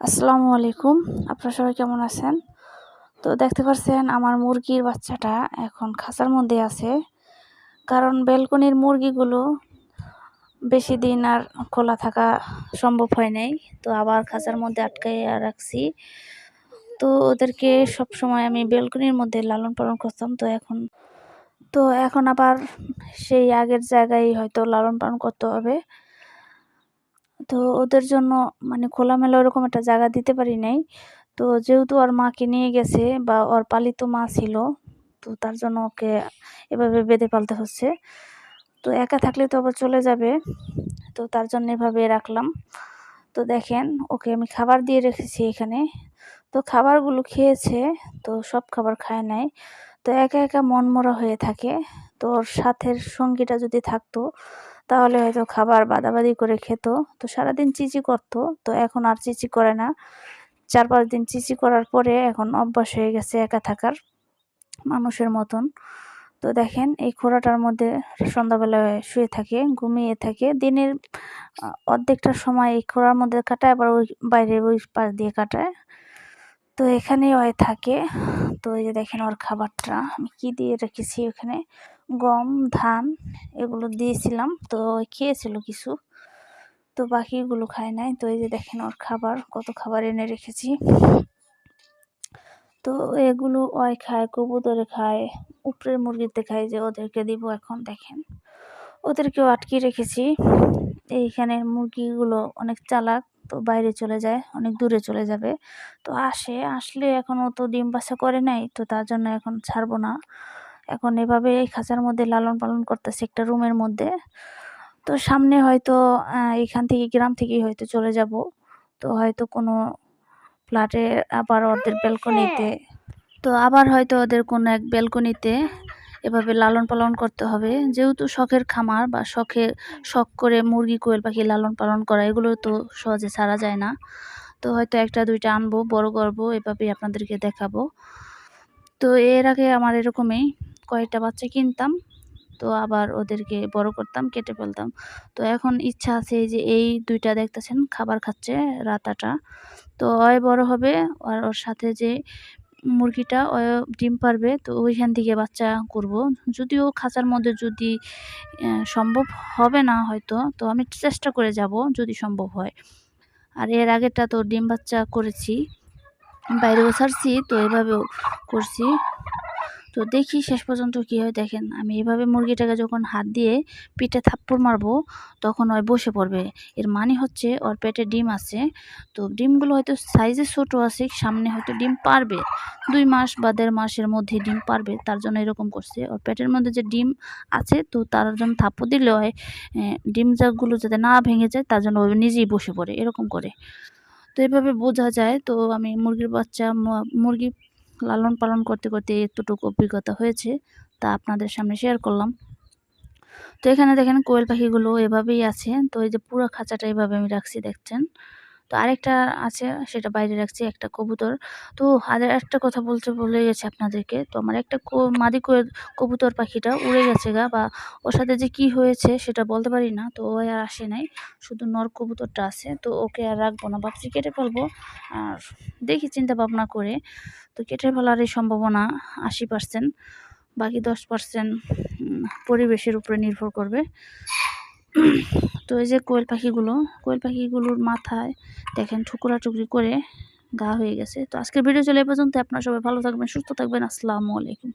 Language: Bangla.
আসসালামু আলাইকুম। আপনারা সবাই কেমন আছেন? তো দেখতে পাচ্ছেন আমার মুরগির বাচ্চাটা এখন খাঁচার মধ্যে আছে। কারণ বেলকনির মুরগিগুলো বেশি দিন আর খোলা থাকা সম্ভব হয় নাই। তো আবার খাঁচার মধ্যে আটকাইয়া রাখছি। তো ওদেরকে সব সময় আমি বেলকনির মধ্যে লালন পালন করতাম। তো এখন তো এখন আবার সেই আগের জায়গায় হয়তো লালন পালন করতে হবে। তো ওদের জন্য মানে খোলামেলা ওরকম একটা জায়গা দিতে পারি নাই। তো যেহেতু ওর মাকে নিয়ে গেছে বা ওর পালিত মা ছিল, তো তার জন্য ওকে এভাবে বেঁধে পালতে হচ্ছে। তো একা থাকলে তো আবার চলে যাবে, তো তার জন্য এভাবে রাখলাম। তো দেখেন, ওকে আমি খাবার দিয়ে রেখেছি এখানে। তো খাবারগুলো খেয়েছে, তো সব খাবার খায় নাই। তো একা একা মনমরা হয়ে থাকে। তো ওর সাথের সঙ্গীটা যদি থাকতো তাহলে হয়তো খাবার বাদাবাদি করে খেত। তো সারাদিন চিচি করতো, তো এখন আর চিচি করে না। চার পাঁচ দিন চিচি করার পরে এখন অভ্যাস হয়ে গেছে একা থাকার, মানুষের মতন। তো দেখেন, এই খোড়াটার মধ্যে সন্ধ্যাবেলায় শুয়ে থাকে, ঘুমিয়ে থাকে। দিনের অর্ধেকটা সময় এই খোড়ার মধ্যে কাটায়, আবার ওই বাইরে ওই পাশ দিয়ে কাটায়। তো এখানে ওই থাকে। তো এই যে দেখেন ওর খাবারটা। আমি কী দিয়ে রেখেছি ওখানে? গম, ধান, এগুলো দিয়েছিলাম। তো খেয়েছিল কিছু। তো বাকিগুলো খায় নাই। তো এই যে দেখেন ওর খাবার, কত খাবার এনে রেখেছি। তো এগুলো ওই খায়, কবুতরে খায়, উপরের মুরগিতে খায় যে ওদেরকে দিব এখন, দেখেন। ওদেরকেও আটকে রেখেছি। এইখানের মুরগিগুলো অনেক চালাক। তো বাইরে চলে যায় অনেক দূরে চলে যাবে। তো আসে আসলে এখনও তো ডিম বাসা করে নাই তো তার জন্য এখন ছাড়বো না। এখন এভাবে এই খাঁচার মধ্যে লালন পালন করতেছে একটা রুমের মধ্যে। তো সামনে হয়তো এখান থেকে গ্রাম থেকেই হয়তো চলে যাব। তো হয়তো কোনো ফ্ল্যাটে আবার ওদের ব্যালকনিতে তো আবার হয়তো ওদের কোনো এক ব্যালকনিতে এভাবে লালন পালন করতে হবে। যেহেতু শখের খামার বা শখে শখ করে মুরগি, কোয়েল পাখি লালন পালন করা, এগুলো তো সহজে ছাড়া যায় না। তো হয়তো একটা, দুইটা আনব, বড় করব, এভাবেই আপনাদেরকে দেখাবো। তো এর আগে আমার এরকমই কয়েকটা বাচ্চা কিনতাম, তো আবার ওদেরকে বড় করতাম, কেটে ফেলতাম। তো এখন ইচ্ছা আছে যে এই দুইটা দেখতেছেন, খাবার খাচ্ছে রাতাটা। তো অয় বড় হবে, আর ওর সাথে যে মুরগিটা ডিম পারবে, তো ওইখান থেকে বাচ্চা করব। যদিও খাঁচার মধ্যে যদি সম্ভব হবে না হয়তো, তো আমি চেষ্টা করে যাব যদি সম্ভব হয়। আর এর আগেরটা তো ডিম বাচ্চা করেছি, বাইরেও ছাড়ছি তো এভাবেও করছি। তো দেখি শেষ পর্যন্ত কী হয়। দেখেন, আমি এভাবে মুরগিটাকে যখন হাত দিয়ে পিঠে থাপ্পড় মারবো, তখন ওই বসে পড়বে। এর মানে হচ্ছে ওর পেটে ডিম আছে। তো ডিমগুলো হয়তো সাইজে ছোট আছে, সামনে হয়তো ডিম পারবে। দুই মাস বা দেড় মাসের মধ্যে ডিম পারবে, তার জন্য এরকম করছে। ওর পেটের মধ্যে যে ডিম আছে, তো তার জন্য থাপ্পড় দিলে হয় ডিম জাগুলো যাতে না ভেঙে যায়, তার জন্য নিজেই বসে পড়ে, এরকম করে। তো এভাবে বোঝা যায়। তো আমি মুরগির বাচ্চা মুরগি লালন পালন করতে করতে এতটুকু অভিজ্ঞতা হয়েছে তা আপনাদের সামনে শেয়ার করলাম। তো এখানে দেখেন কোয়েল পাখিগুলো এভাবেই আছে। তো এই যে পুরো খাঁচাটা এভাবে আমি রাখছি, দেখছেন? তো আরেকটা আছে, সেটা বাইরে রাখছি, একটা কবুতর। তো আর একটা কথা বলতে বলে গেছে আপনাদেরকে। তো আমার একটা মাদি কবুতর পাখিটা উড়ে গেছে গা, বা ওর সাথে যে কি হয়েছে সেটা বলতে পারি না, তো ও আর আসে নাই। শুধু নর কবুতরটা আছে, তো ওকে আর রাখব না। ভাবছি কেটে ফেলব, আর দেখি চিন্তা ভাবনা করে। তো কেটে ফেলার এই সম্ভাবনা আশি পার্সেন্ট বাকি দশ পার্সেন্ট পরিবেশের উপরে নির্ভর করবে। তো এই যে কোয়েল পাখিগুলো, কোয়েল পাখিগুলোর মাথায় দেখেন ঠুকুরা টুকরি করে গা হয়ে গেছে। তো আজকের ভিডিও চলে এ পর্যন্ত আপনারা সবাই ভালো থাকবেন, সুস্থ থাকবেন। আসসালামু আলাইকুম।